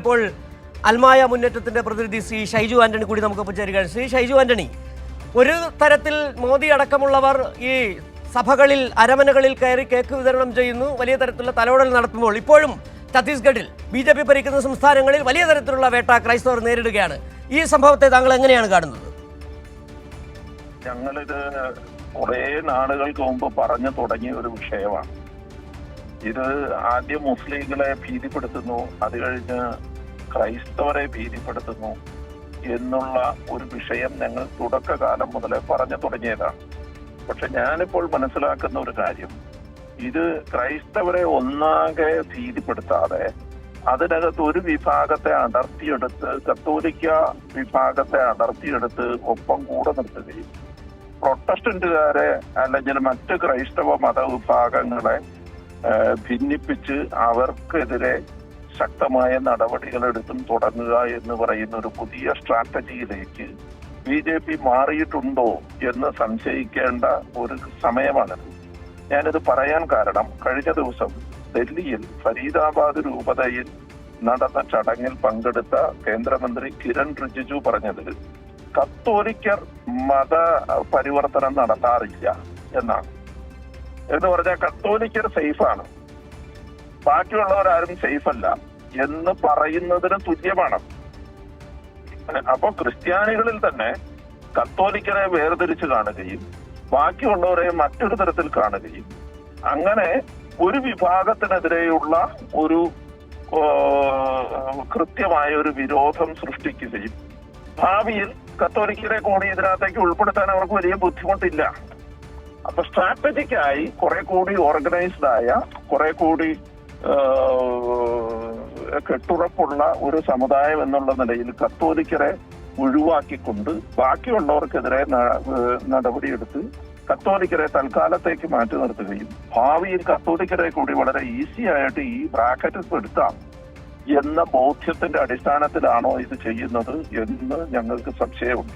ഇപ്പോൾ അൽമായ മുന്നേറ്റത്തിന്റെ പ്രതിനിധി ശ്രീ ഷൈജു ആന്റണി കൂടി നമുക്ക് ചേരുകയാണ്. ശ്രീ ഷൈജു ആന്റണി ഒരു തരത്തിൽ മോദി അടക്കമുള്ളവർ ഈ സഭകളിൽ അരമനകളിൽ കയറി കേക്ക് വിതരണം ചെയ്യുന്നു. വലിയ തരത്തിലുള്ള തലോടൽ നടത്തുമ്പോൾ ഇപ്പോഴും ഛത്തീസ്ഗഡിൽ ബി ജെ പി ഭരിക്കുന്ന സംസ്ഥാനങ്ങളിൽ വലിയ തരത്തിലുള്ള വേട്ട ക്രൈസ്തവർ നേരിടുകയാണ്. ഈ സംഭവത്തെ താങ്കൾ എങ്ങനെയാണ് കാണുന്നത്? ഞങ്ങളിത് കുറെ നാളുകൾക്ക് മുമ്പ് പറഞ്ഞു തുടങ്ങിയ ഒരു വിഷയമാണ്. ഇത് ആദ്യം മുസ്ലിങ്ങളെ ഭീതിപ്പെടുത്തുന്നു. അത് കഴിഞ്ഞ് ക്രൈസ്തവരെ ഭീതിപ്പെടുത്തുന്നു എന്നുള്ള ഒരു വിഷയം ഞങ്ങൾ തുടക്കകാലം മുതലേ പറഞ്ഞു തുടങ്ങിയതാണ്. പക്ഷെ ഞാനിപ്പോൾ മനസ്സിലാക്കുന്ന ഒരു കാര്യം. ഇത് ക്രൈസ്തവരെ ഒന്നാകെ ഭീതിപ്പെടുത്താതെ അതിനകത്ത് ഒരു വിഭാഗത്തെ അടർത്തിയെടുത്ത് കത്തോലിക്ക വിഭാഗത്തെ അടർത്തിയെടുത്ത് ഒപ്പം കൂടെ നിർത്തുകയും പ്രൊട്ടസ്റ്റന്റുകാരെ അല്ലെങ്കിൽ മറ്റ് ക്രൈസ്തവ മതവിഭാഗങ്ങളെ ഭിന്നിപ്പിച്ച് അവർക്കെതിരെ ശക്തമായ നടപടികൾ എടുത്തും തുടങ്ങുക എന്ന് പറയുന്ന ഒരു പുതിയ സ്ട്രാറ്റജിയിലേക്ക് ബി ജെ പി മാറിയിട്ടുണ്ടോ എന്ന് സംശയിക്കേണ്ട ഒരു സമയമാണിത് ഞാനിത് പറയാൻ കാരണം കഴിഞ്ഞ ദിവസം ഡൽഹിയിൽ ഫരീദാബാദ് രൂപതയിൽ നടന്ന ചടങ്ങിൽ പങ്കെടുത്ത കേന്ദ്രമന്ത്രി കിരൺ റിജിജു പറഞ്ഞത് കത്തോലിക്കർ മത പരിവർത്തനം നടത്താറില്ല എന്നാണ്. എന്ന് പറഞ്ഞാൽ കത്തോലിക്കർ സേഫാണ് ബാക്കിയുള്ളവരാരും സേഫ് അല്ല. എന്ന് പറയുന്നതിന് തുല്യമാണ്. അപ്പൊ ക്രിസ്ത്യാനികളിൽ തന്നെ കത്തോലിക്കരെ വേർതിരിച്ച് കാണുകയും ബാക്കിയുള്ളവരെ മറ്റൊരു തരത്തിൽ കാണുകയും അങ്ങനെ ഒരു വിഭാഗത്തിനെതിരെയുള്ള ഒരു കൃത്യമായ ഒരു വിരോധം സൃഷ്ടിക്കുകയും ഭാവിയിൽ കത്തോലിക്കരെ കൂടി ഇതിനകത്തേക്ക് ഉൾപ്പെടുത്താൻ അവർക്ക് വലിയ ബുദ്ധിമുട്ടില്ല. അപ്പൊ സ്ട്രാറ്റജിക്കായി കുറെ കൂടി ഓർഗനൈസ്ഡ് ആയ കുറെ കൂടി കെട്ടുറപ്പുള്ള ഒരു സമുദായം എന്നുള്ള നിലയിൽ കത്തോലിക്കരെ ഒഴിവാക്കിക്കൊണ്ട് ബാക്കിയുള്ളവർക്കെതിരെ നടപടിയെടുത്ത് കത്തോലിക്കരെ തൽക്കാലത്തേക്ക് മാറ്റി നിർത്തുകയും ഭാവിയിൽ കത്തോലിക്കരെ കൂടി വളരെ ഈസി ആയിട്ട് ഈ ബ്രാക്കറ്റിൽ പെടുത്താം എന്ന ബോധ്യത്തിന്റെ അടിസ്ഥാനത്തിലാണോ ഇത് ചെയ്യുന്നത് എന്ന് ഞങ്ങൾക്ക് സംശയമുണ്ട്.